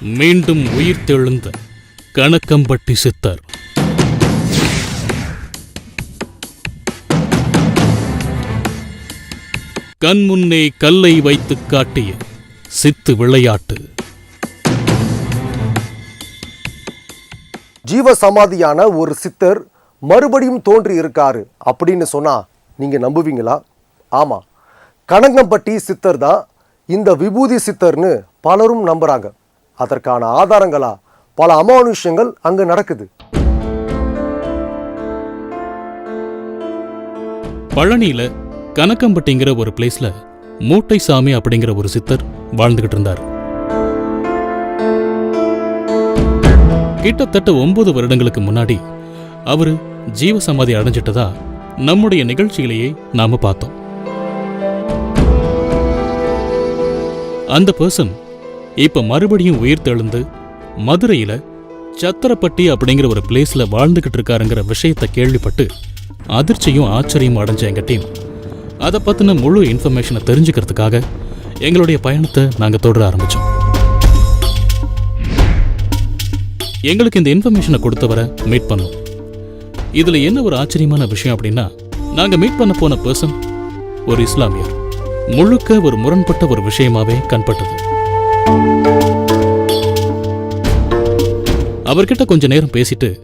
மீண்டும் உயிர்த்தெழுந்த கணக்கம்பட்டி சித்தர். கண்முன்னே கல்லை வைத்துக் காட்டிய சித்து விளையாட்டு. ஜீவ சமாதியான ஒரு சித்தர் மறுபடியும் தோன்றி இருக்காரு அப்படின்னு சொன்னா நீங்க நம்புவீங்களா? ஆமா. கனகம்பட்டி சித்தர் தான் இந்த விபூதி சித்தர்னு பலரும் நம்புறாங்க. அதற்கான ஆதாரங்களா பல அமானுஷ்யங்கள் அங்கு நடக்குது. பழனியில கனக்கம்பட்டிங்கிற ஒரு பிளேஸ்ல மூட்டை சாமி அப்படிங்கிற ஒரு சித்தர் வாழ்ந்துகிட்டு இருந்தார். கிட்டத்தட்ட ஒன்பது வருடங்களுக்கு முன்னாடி அவரு ஜீவசமாதி அடைஞ்சிட்டதா நம்முடைய நிகழ்ச்சியிலேயே நாம பார்த்தோம். அந்த பர்சன் இப்போ மறுபடியும் உயிர் தெழுந்து மதுரையில் சத்திரப்பட்டி அப்படிங்கிற ஒரு பிளேஸில் வாழ்ந்துக்கிட்டு இருக்காருங்கிற விஷயத்தை கேள்விப்பட்டு அதிர்ச்சியும் ஆச்சரியமும் அடைஞ்ச எங்கள் டீம் அதை பற்றின முழு இன்ஃபர்மேஷனை தெரிஞ்சுக்கிறதுக்காக எங்களுடைய பயணத்தை நாங்கள் தொடர ஆரம்பித்தோம் எங்களுக்கு இந்த இன்ஃபர்மேஷனை கொடுத்தவரை மீட் பண்ணோம். இதில் என்ன ஒரு ஆச்சரியமான விஷயம் அப்படின்னா நாங்கள் மீட் பண்ண போன பர்சன் ஒரு இஸ்லாமியர். முழுக்க ஒரு முரண்பட்ட ஒரு விஷயமாவே கண்பட்டது. அவர்கிட்ட கொஞ்ச நேரம் பேசிட்டு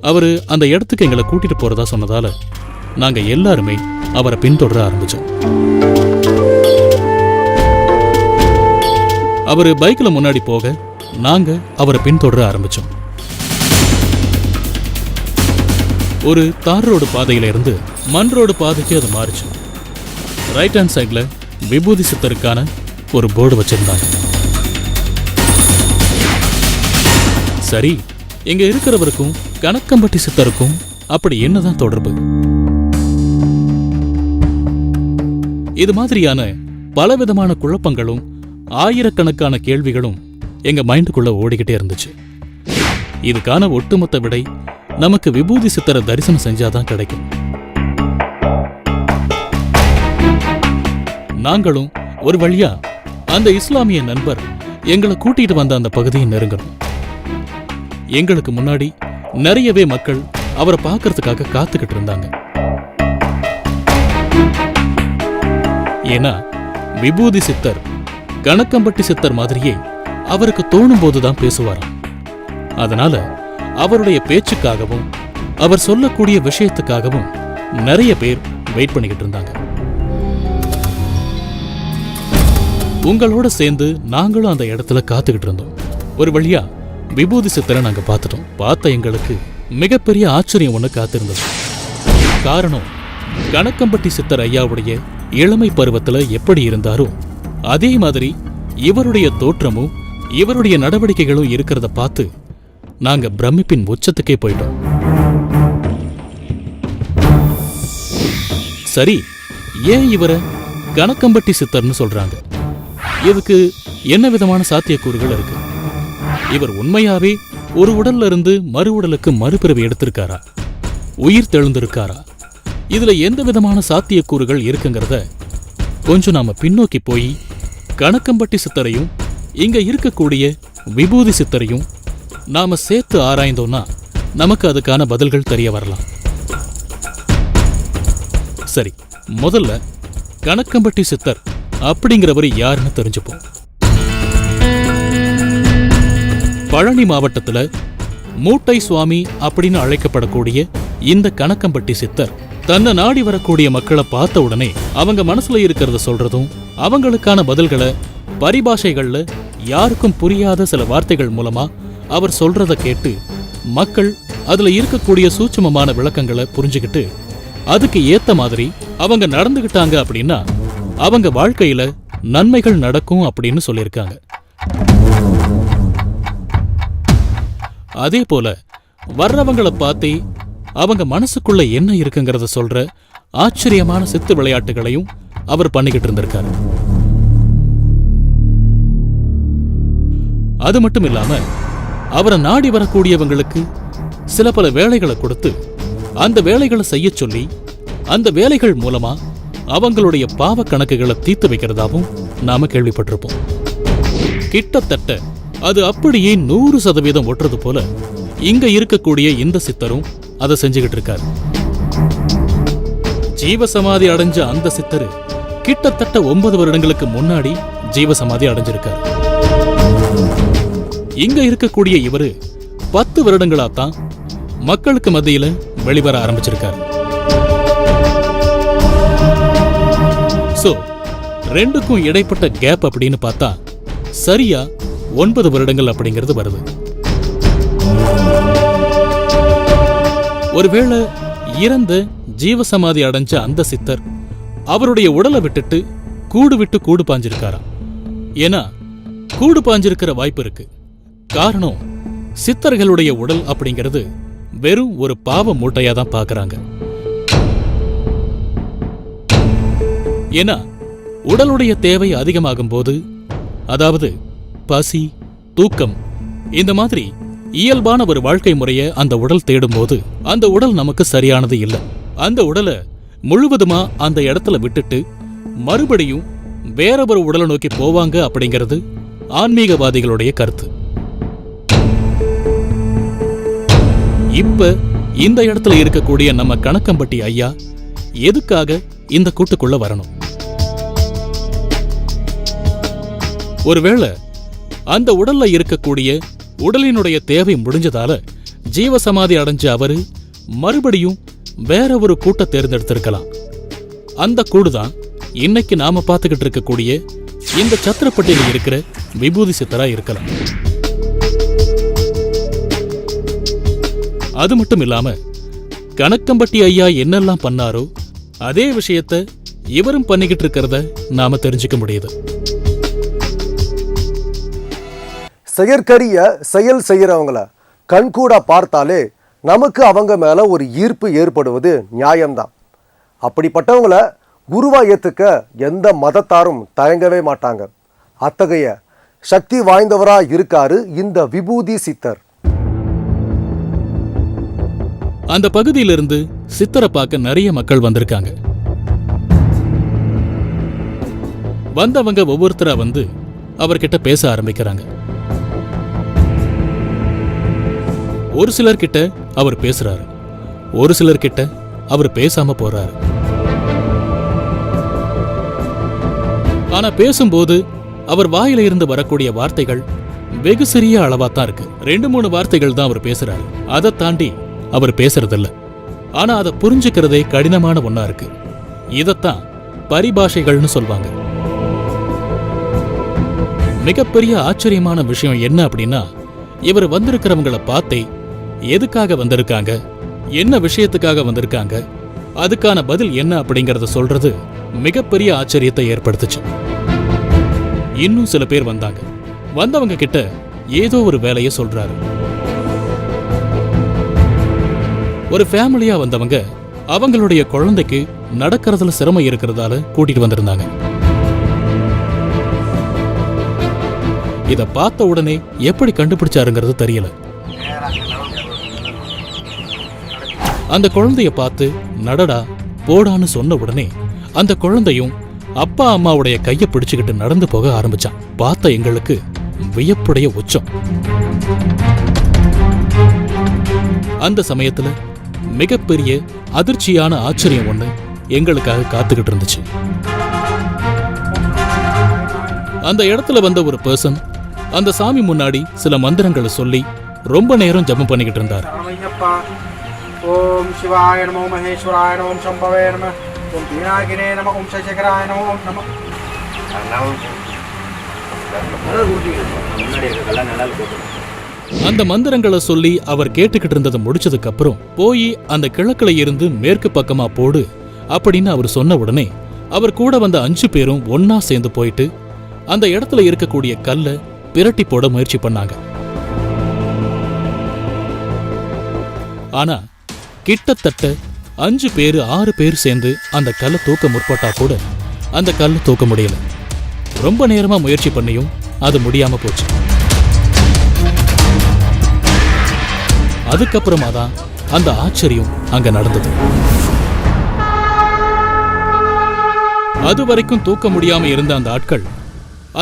அவரு அந்த இடத்துக்கு எங்களை கூட்டிட்டு போறதா சொன்னதால நாங்க எல்லாருமே அவரை பின்தொடர ஆரம்பிச்சோம். அவரு பைக்ல முன்னாடி போக நாங்க அவரை பின்தொடர ஆரம்பிச்சோம். ஒரு தார் ரோடு பாதையில இருந்து மண் ரோடு பாதைக்கு அது மாறிச்சு. ரைட் ஹேண்ட் சைடில் விபூதி சித்தருக்கான ஒரு போர்டு வச்சிருந்தாங்க. சரி இங்கே இருக்கிறவருக்கும் கணக்கம்பட்டி சித்தருக்கும் அப்படி என்னதான் தொடர்பு? இது மாதிரியான பலவிதமான குழப்பங்களும் ஆயிரக்கணக்கான கேள்விகளும் எங்க மைண்டுக்குள்ள ஓடிக்கிட்டே இருந்துச்சு. இதுக்கான ஒட்டுமொத்த விடை நமக்கு விபூதி சித்தரை தரிசனம் செஞ்சாதான் கிடைக்கும். நாங்களும் ஒரு வழியா அந்த இஸ்லாமிய நண்பர் எங்களை கூட்டிட்டு வந்த அந்த பகுதியை நெருங்கணும் எங்களுக்கு முன்னாடி நிறையவே மக்கள் அவரை பார்க்கறதுக்காக காத்துக்கிட்டு இருந்தாங்க. ஏன்னா விபூதி சித்தர் கணக்கம்பட்டி சித்தர் மாதிரியே அவருக்கு தோணும் போதுதான் பேசுவாராம். அதனால அவருடைய பேச்சுக்காகவும் அவர் சொல்லக்கூடிய விஷயத்துக்காகவும் நிறைய பேர் வெயிட் பண்ணிக்கிட்டு இருந்தாங்க. உங்களோட சேர்ந்து நாங்களும் அந்த இடத்துல காத்துக்கிட்டு இருந்தோம். ஒரு வழியா விபூதி சித்தரை நாங்க பார்த்துட்டோம். பார்த்த எங்களுக்கு மிகப்பெரிய ஆச்சரியம் ஒண்ணு காத்திருந்தது. காரணம் கணக்கம்பட்டி சித்தர் ஐயாவுடைய இளமை பருவத்துல எப்படி இருந்தாரோ அதே மாதிரி இவருடைய தோற்றமும் இவருடைய நடவடிக்கைகளும் இருக்கிறத பார்த்து நாங்க பிரமிப்பின் உச்சத்துக்கே போயிட்டோம். சரி ஏன் இவரை கணக்கம்பட்டி சித்தர்னு சொல்றாங்க? இதுக்கு என்ன விதமான சாத்தியக்கூறுகள் இருக்கு? இவர் உண்மையாவே ஒரு உடல்ல இருந்து மறு உடலுக்கு மறுபிறவி எடுத்திருக்காரா? உயிர் தெழுந்திருக்காரா? இதுல எந்த விதமான சாத்தியக்கூறுகள் இருக்குங்கிறத கொஞ்சம் நாம பின்னோக்கி போய் கணக்கம்பட்டி சித்தரையும் இங்க இருக்கக்கூடிய விபூதி சித்தரையும் நாம சேர்த்து ஆராய்ந்தோம்னா நமக்கு அதுக்கான பதில்கள் தெரிய வரலாம். சரி முதல்ல கணக்கம்பட்டி சித்தர் அப்படிங்கிறவர் யாருன்னு தெரிஞ்சுப்போம். பழனி மாவட்டத்துல மூட்டை சுவாமி அப்படின்னு அழைக்கப்படக்கூடிய இந்த கணக்கம்பட்டி சித்தர் தன்னை நாடி வரக்கூடிய மக்களை பார்த்த உடனே அவங்க மனசுல இருக்கிறத சொல்றதும் அவங்களுக்கான பதில்களை பரிபாஷைகள்ல யாருக்கும் புரியாத சில வார்த்தைகள் மூலமா அவர் சொல்றத கேட்டு மக்கள் அதுல இருக்கக்கூடிய சூட்சமமான விளக்கங்களை புரிஞ்சுக்கிட்டு அதுக்கு ஏத்த மாதிரி அவங்க நடந்துகிட்டாங்க அப்படின்னா அவங்க வாழ்க்கையில நன்மைகள் நடக்கும் அப்படின்னு சொல்லியிருக்காங்க. அதே போல வர்றவங்களை பார்த்தே அவங்க மனசுக்குள்ள என்ன இருக்குங்கிறத சொல்ற ஆச்சரியமான சித்து விளையாட்டுகளையும் அவர் பண்ணிக்கிட்டு இருந்திருக்காரு. அது மட்டும் இல்லாம அவரை நாடி வரக்கூடியவங்களுக்கு சில பல வேலைகளை கொடுத்து அந்த வேலைகளை செய்யச் சொல்லி அந்த வேலைகள் மூலமா அவங்களுடைய பாவ கணக்குகளை தீர்த்து வைக்கிறதாவும் நாம கேள்விப்பட்டிருப்போம். கிட்டத்தட்ட அது அப்படியே நூறு சதவீதம் ஒட்டுறது போல இங்க இருக்கக்கூடிய இந்த சித்தரும் அதை செஞ்சுக்கிட்டு இருக்காரு. ஜீவசமாதி அடைஞ்ச அந்த சித்தரு கிட்டத்தட்ட ஒன்பது வருடங்களுக்கு முன்னாடி ஜீவசமாதி அடைஞ்சிருக்காரு. இங்க இருக்கக்கூடிய இவரு பத்து வருடங்களா தான் மக்களுக்கு மத்தியில வெளிவர ஆரம்பிச்சிருக்காரு. சோ ரெண்டுக்கும் இடைப்பட்ட கேப் அப்படின்னு பார்த்தா சரியா ஒன்பது வருடங்கள் அப்படிங்கிறது வருது. ஒருவேளை இறந்த ஜீவசமாதி அடைஞ்ச அந்த சித்தர் அவருடைய உடலை விட்டுட்டு கூடு விட்டு கூடு பாஞ்சிருக்காராம் ஏன்னா கூடு பாஞ்சிருக்கிற வாய்ப்பு இருக்கு. காரணம் சித்தர்களுடைய உடல் அப்படிங்கிறது வெறும் ஒரு பாவ மூட்டையா தான் பார்க்குறாங்க ஏன்னா உடலுடைய தேவை அதிகமாகும் போது அதாவது பசி தூக்கம் இந்த மாதிரி இயல்பான ஒரு வாழ்க்கை முறையை அந்த உடல் தேடும்போது அந்த உடல் நமக்கு சரியானது இல்லை. அந்த உடலை முழுவதுமா அந்த இடத்துல விட்டுட்டு மறுபடியும் வேற ஒரு உடலை நோக்கி போவாங்க அப்படிங்கிறது ஆன்மீகவாதிகளுடைய கருத்து. இப்ப இந்த இடத்துல இருக்கக்கூடிய நம்ம கணக்கம்பட்டி ஐயா எதுக்காக இந்த கூட்டுக்குள்ள வரணும்? ஒருவேளை அந்த உடல்ல இருக்கக்கூடிய உடலினுடைய தேவை முடிஞ்சதால ஜீவசமாதி அடைஞ்ச அவரு மறுபடியும் வேற ஒரு கூட்ட தேர்ந்தெடுத்திருக்கலாம். அந்த கூடுதான் இன்னைக்கு நாம பார்த்துக்கிட்டு இருக்கக்கூடிய இந்த சத்திரப்பட்டியில் இருக்கிற விபூதி சித்தரா இருக்கலாம். அது மட்டும் இல்லாம கணக்கம்பட்டி ஐயா என்னெல்லாம் பண்ணாரோ அதே விஷயத்த இவரும் பண்ணிக்கிட்டு இருக்கிறத நாம தெரிஞ்சுக்க முடியுது. செயற்கரிய செயல் செய்கிறவங்கள கண்கூட பார்த்தாலே நமக்கு அவங்க மேலே ஒரு ஈர்ப்பு ஏற்படுவது நியாயம்தான். அப்படிப்பட்டவங்கள குருவா ஏற்றுக்க எந்த மதத்தாரும் தயங்கவே மாட்டாங்க. அத்தகைய சக்தி வாய்ந்தவராக இருக்காரு இந்த விபூதி சித்தர். அந்த பகுதியிலிருந்து சித்தரை பார்க்க நிறைய மக்கள் வந்திருக்காங்க. வந்தவங்க ஒவ்வொருத்தரா வந்து அவர்கிட்ட பேச ஆரம்பிக்கிறாங்க. ஒரு சிலர்கிட்ட அவர் பேசுறாரு. ஒரு சிலர்கிட்ட அவர் பேசாம போறாரு. ஆனா பேசும்போது அவர் வாயில இருந்து வரக்கூடிய வார்த்தைகள் வெகு சிறிய அளவா தான் இருக்கு. ரெண்டு மூணு வார்த்தைகள் தான் அவர் பேசுறாரு. அதை தாண்டி அவர் பேசுறதில்ல. ஆனா அதை புரிஞ்சுக்கிறதே கடினமான ஒன்னா இருக்கு. இதத்தான் பரிபாஷைகள்னு சொல்வாங்க. மிகப்பெரிய ஆச்சரியமான விஷயம் என்ன அப்படின்னா இவர் வந்திருக்கிறவங்கள பார்த்தே எதுக்காக வந்திருக்காங்க? என்ன விஷயத்துக்காக வந்திருக்காங்க? அதுக்கான பதில் என்ன அப்படிங்கறத சொல்றது மிகப்பெரிய ஆச்சரியத்தை ஏற்படுத்துச்சு. இன்னும் சில பேர் வந்தாங்க. வந்தவங்க கிட்ட ஏதோ ஒரு வேலையை சொல்றாரு. ஒரு ஃபேமிலியா வந்தவங்க அவங்களுடைய குழந்தைக்கு நடக்கிறதுல சிரமம் இருக்கிறதால கூட்டிட்டு வந்திருந்தாங்க. இத பார்த்த உடனே எப்படி கண்டுபிடிச்சாருங்கிறது தெரியல. அந்த குழந்தைய பார்த்து நடடா போடான்னு சொன்ன உடனே அந்த குழந்தையும் அப்பா அம்மாவுடைய கையை பிடிச்சுக்கிட்டு நடந்து போக ஆரம்பிச்சான். பார்த்த எங்களுக்கு வியப்புடைய உச்சம். அந்த சமயத்துல மிகப்பெரிய அதிர்ச்சியான ஆச்சரியம் ஒண்ணு எங்களுக்காக காத்துக்கிட்டு இருந்துச்சு. அந்த இடத்துல வந்த ஒரு பர்சன் அந்த சாமி முன்னாடி சில மந்திரங்களை சொல்லி ரொம்ப நேரம் ஜெபம் பண்ணிக்கிட்டு இருந்தார். ஓம் சிவாய நமோ மகேஸ்வராய நமோ சம்பவே நம ஓம் பீனாகிரே நம ஓம் சசிகராய நமோ ஓம் நம அந்த மந்திரங்களை சொல்லி அவர் கேட்டுக்கிட்டு இருந்ததை முடிச்சதுக்கு அப்புறம் போய் அந்த கிழக்குல இருந்து மேற்கு பக்கமா போடு அப்படின்னு அவர் சொன்ன உடனே அவர் கூட வந்த அஞ்சு பேரும் ஒன்னா சேர்ந்து போயிட்டு அந்த இடத்துல இருக்கக்கூடிய கல்லை பிரட்டி போட முயற்சி பண்ணாங்க. ஆனா கிட்டத்தட்ட அஞ்சு பேர் ஆறு பேர் சேர்ந்து அந்த கல்லை தூக்க முற்பட்டா கூட அந்த கல்லை தூக்க முடியல. ரொம்ப நேரமா முயற்சி பண்ணியும் அது முடியாம போச்சு. அதுக்கப்புறமா தான் அந்த ஆச்சரியம் அங்க நடந்தது. அது வரைக்கும் தூக்க முடியாம இருந்த அந்த ஆட்கள்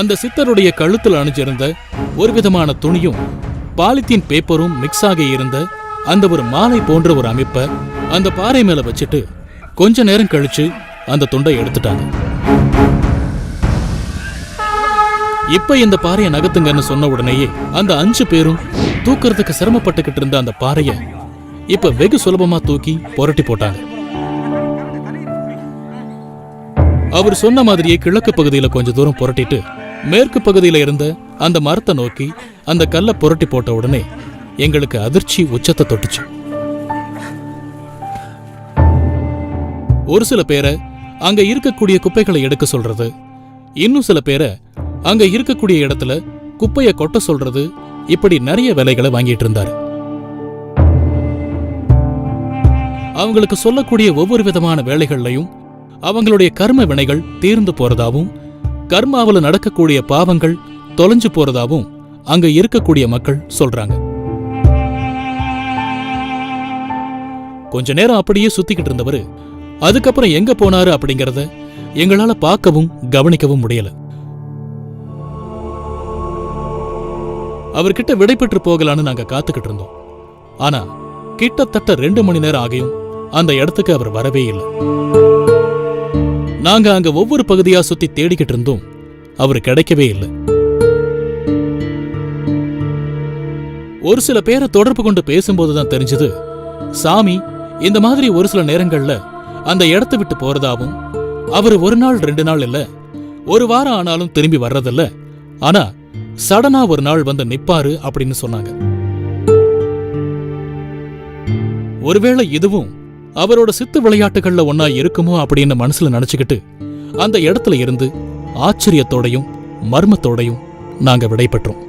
அந்த சித்தருடைய கழுத்தில் அணிஞ்சிருந்த ஒரு விதமான துணியும் பாலித்தீன் பேப்பரும் மிக்ஸ் ஆகி இருந்த அந்த ஒரு மாலை போன்ற ஒரு அமைப்பை அந்த பாறை மேல வச்சுட்டு கொஞ்ச நேரம் கழிச்சு அந்த துண்டை எடுத்துட்டாங்க. இப்ப இந்த பாறையை நகத்துங்கன்னு சொன்ன உடனேயே அந்த அஞ்சு பேரும் தூக்குறதுக்கு சிரமப்பட்டுக்கிட்டு இருந்த அந்த பாறையை இப்ப வெகு சுலபமா தூக்கி புரட்டி போட்டாங்க. அவர் சொன்ன மாதிரியே கிழக்கு பகுதியில கொஞ்ச தூரம் புரட்டிட்டு மேற்கு பகுதியில இருந்த அந்த மரத்தை நோக்கி அந்த கல்லை புரட்டி போட்ட உடனே எங்களுக்கு அதிர்ச்சி உச்சத்தை தொட்டுச்சு. ஒரு சில பேரை அங்க இருக்கக்கூடிய குப்பைகளை எடுக்க சொல்றது இன்னும் சில பேரை அங்க இருக்கக்கூடிய இடத்துல குப்பையை கொட்ட சொல்றது இப்படி நிறைய வேலைகளை வாங்கிட்டு இருந்தாரு. அவங்களுக்கு சொல்லக்கூடிய ஒவ்வொரு விதமான வேலைகள்லையும் அவங்களுடைய கர்ம வினைகள் தீர்ந்து போறதாவும் கர்மாவில் நடக்கக்கூடிய பாவங்கள் தொலைஞ்சு போறதாவும் அங்க இருக்கக்கூடிய மக்கள் சொல்றாங்க. கொஞ்ச நேரம் அப்படியே சுத்திக்கிட்டு இருந்தவரு அதுக்கப்புறம் எங்க போனாரு அப்படிங்கறத எங்களால பார்க்கவும் கவனிக்கவும் முடியல. அவர்கிட்ட விடைபெற்று போகலான்னு நாங்க காத்துக்கிட்டு இருந்தோம். ஆனா கிட்டத்தட்ட ரெண்டு மணி நேரம் ஆகியும் அந்த இடத்துக்கு அவர் வரவே இல்லை. நாங்க அங்க ஒவ்வொரு பகுதியா சுத்தி தேடிக்கிட்டு இருந்தோம் அவர் கிடைக்கவே இல்லை. ஒரு சில பேரை தொடர்பு கொண்டு பேசும்போது தான் தெரிஞ்சது சாமி இந்த மாதிரி ஒரு சில நேரங்கள்ல அந்த இடத்தை விட்டு போறதாவும் அவர் ஒரு நாள் ரெண்டு நாள் இல்ல ஒரு வாரம் ஆனாலும் திரும்பி வர்றதில்ல. ஆனா சடனா ஒரு நாள் வந்து நிப்பாரு அப்படின்னு சொன்னாங்க. ஒருவேளை இதுவும் அவரோட சித்து விளையாட்டுகள்ல ஒன்னா இருக்குமோ அப்படின்னு மனசுல நினைச்சுக்கிட்டு அந்த இடத்துல இருந்து ஆச்சரியத்தோடையும் மர்மத்தோடையும் நாங்க விடைபெற்றோம்.